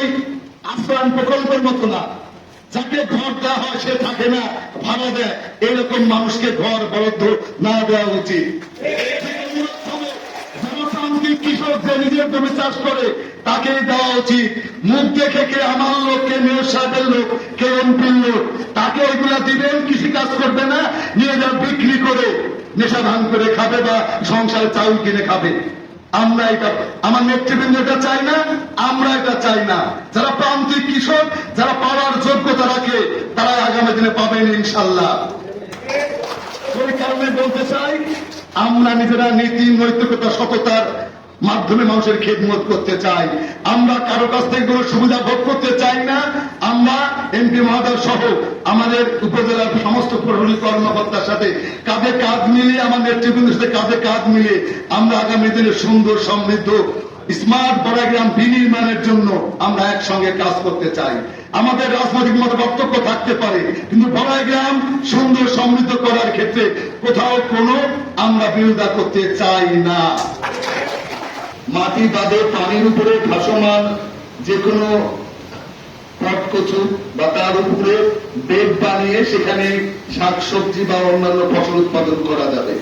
ওই আশ্রয়ণ প্রকল্পের মতো না। যাকে ঘর দেওয়া হয়, সে থাকে না ভাড়া দেয় এরকম মানুষকে ঘর বরাদ্দ না দেওয়া উচিত। কৃষক যে নিজের জমি চাষ করে তাকে দেওয়া উচিত। মুখ দেখে কে আমার লোক, কে মেয়র সাহেবের লোক, কে এমপির লোক, তাকে এগুলা দিবেন কৃষি কাজ করবে না, নিয়ে যা বিক্রি করে, নেশা ভাঙ করে খাবে বা সংসারে চাউল কিনে খাবে। আমরা এটা, আমার নেতৃবৃন্দ এটা চাই না, আমরা এটা চাই না। যারা প্রান্তিক কৃষক, যারা পাওয়ার যোগ্যতা রাখে তারা আগামী দিনে পাবেন ইনশাল্লাহ। কারণে বলতে চাই, আমরা নিজেরা নীতি, নৈতিকতা, সততার মাধ্যমে মানুষের খেদমত করতে চাই। আমরা কারও কাছ থেকে কোনো সুবিধা ভোগ করতে চাই না। আমরা এমপি মহোদয় সহ আমাদের উপজেলার সমস্ত প্রহরী কর্মকর্তার সাথে কাঁধে কাঁধ মিলিয়ে, আমার নেতৃবৃন্দের সাথে কাঁধে কাঁধ মিলিয়ে আমরা আগামী দিনে সুন্দর, সমৃদ্ধ, স্মার্ট বড়াগ্রাম বিনির্মাণের জন্য আমরা একসঙ্গে কাজ করতে চাই। আমাদের রাজনৈতিক মত বক্তব্য থাকতে পারে, কিন্তু বড়াগ্রাম সুন্দর, সমৃদ্ধ করার ক্ষেত্রে কোথাও কোনো আমরা বিরোধিতা করতে চাই না। মাটি বাদে পানির উপরে ভাসমান যে কোনো পটকচু বা তার উপরে বেড বানিয়ে সেখানে শাকসবজি বা অন্যান্য ফসল উৎপাদন করা যাবে।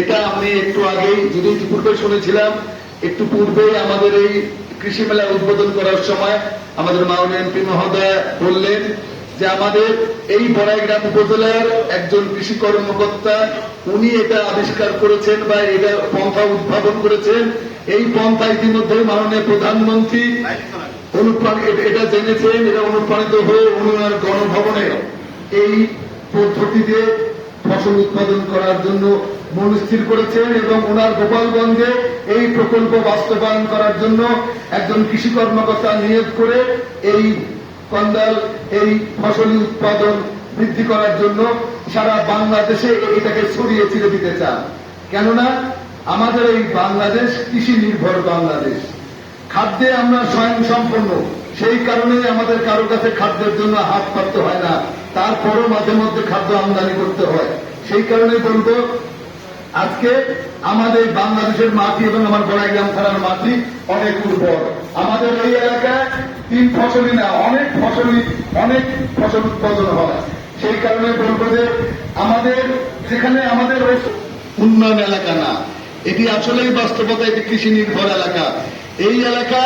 এটা আমি একটু আগেই, যদি পূর্বে শুনেছিলাম, একটু পূর্বে আমাদের এই কৃষি মেলা উদ্বোধন করার সময় আমাদের মাননীয় এমপি মহোদয় বললেন যে আমাদের এই বড়াইগ্রাম উপজেলার একজন কৃষি কর্মকর্তা, উনি এটা আবিষ্কার করেছেন বা এটা পন্থা উদ্ভাবন করেছেন। এই পন্থা ইতিমধ্যে মাননীয় প্রধানমন্ত্রী অনুপ্রাণিত এটা জেনেছেন, এটা অনুপ্রাণিত হয়ে উনি ওনার গণভবনে এই পদ্ধতিতে ফসল উৎপাদন করার জন্য মনস্থির করেছেন এবং ওনার গোপালগঞ্জে এই প্রকল্প বাস্তবায়ন করার জন্য একজন কৃষি কর্মকর্তা নিয়োগ করে এই কন্দাল এই ফসলি উৎপাদন বৃদ্ধি করার জন্য সারা বাংলাদেশে এটাকে ছড়িয়ে ছিড়ে দিতে চান কেননা, আমাদের এই বাংলাদেশ কৃষি নির্ভর বাংলাদেশ। খাদ্যে আমরা স্বয়ং সম্পন্ন সেই কারণে আমাদের কারও কাছে খাদ্যের জন্য হাত পাততে হয় না। তারপরও মাঝে মধ্যে খাদ্য আমদানি করতে হয়। সেই কারণে বলব আজকে আমাদের বাংলাদেশের মাটি এবং আমার বড়াইগ্রাম থানার মাটি অনেক উর্বর। আমাদের এই এলাকায় তিন ফসলই না, অনেক ফসলই অনেক ফসল উৎপাদন হয়। সেই কারণে বলব যে আমাদের যেখানে আমাদের উন্নয়ন এলাকা না, এটি আসলেই বাস্তবতা, এটি কৃষি নির্ভর এলাকা। এই এলাকা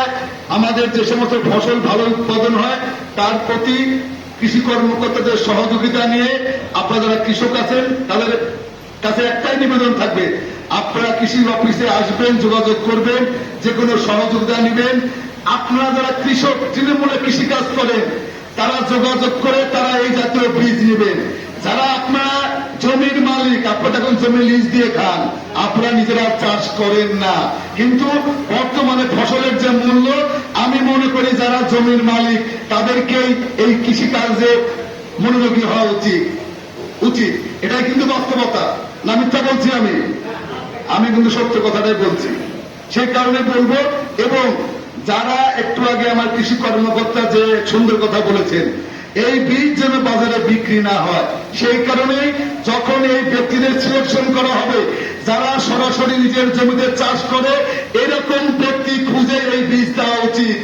আমাদের যে সমস্ত ফসল ভালো উৎপাদন হয়, তার প্রতি কৃষি কর্মকর্তাদের সহযোগিতা নিয়ে আপনারা যারা কৃষক আছেন, তাদের কাছে একটাই নিবেদন থাকবে, আপনারা কৃষি অফিসে আসবেন, যোগাযোগ করবেন যে কোনো সহযোগিতা নেবেন। আপনারা যারা কৃষক, তৃণমূলে কৃষি কাজ করেন, তারা যোগাযোগ করে তারা এই জাতীয় বীজ নেবেন। যারা আপনারা জমির মালিক, আপনারা এখন জমি লিজ দিয়ে খান, আপনারা নিজেরা চাষ করেন না। কিন্তু বর্তমানে ফসলের যে মূল্য, আমি মনে করি যারা জমির মালিক, তাদেরকেই এই কৃষিকাজে মনোযোগী হওয়া উচিত। উচিত। এটাই কিন্তু বাস্তবতা। না, মিথ্যা বলছি আমি। আমি কিন্তু সত্য কথাটাই বলছি। সেই কারণে বলব, এবং যারা একটু আগে আমার কৃষি কর্মকর্তা যে সুন্দর কথা বলেছেন, এই বীজ যেন বাজারে বিক্রি না হয়, সেই কারণে যখন এই ব্যক্তিদের সিলেকশন করা হবে, যারা সরাসরি নিজের জমিতে চাষ করে, এরকম ব্যক্তি খুঁজে এই বীজ দেওয়া উচিত।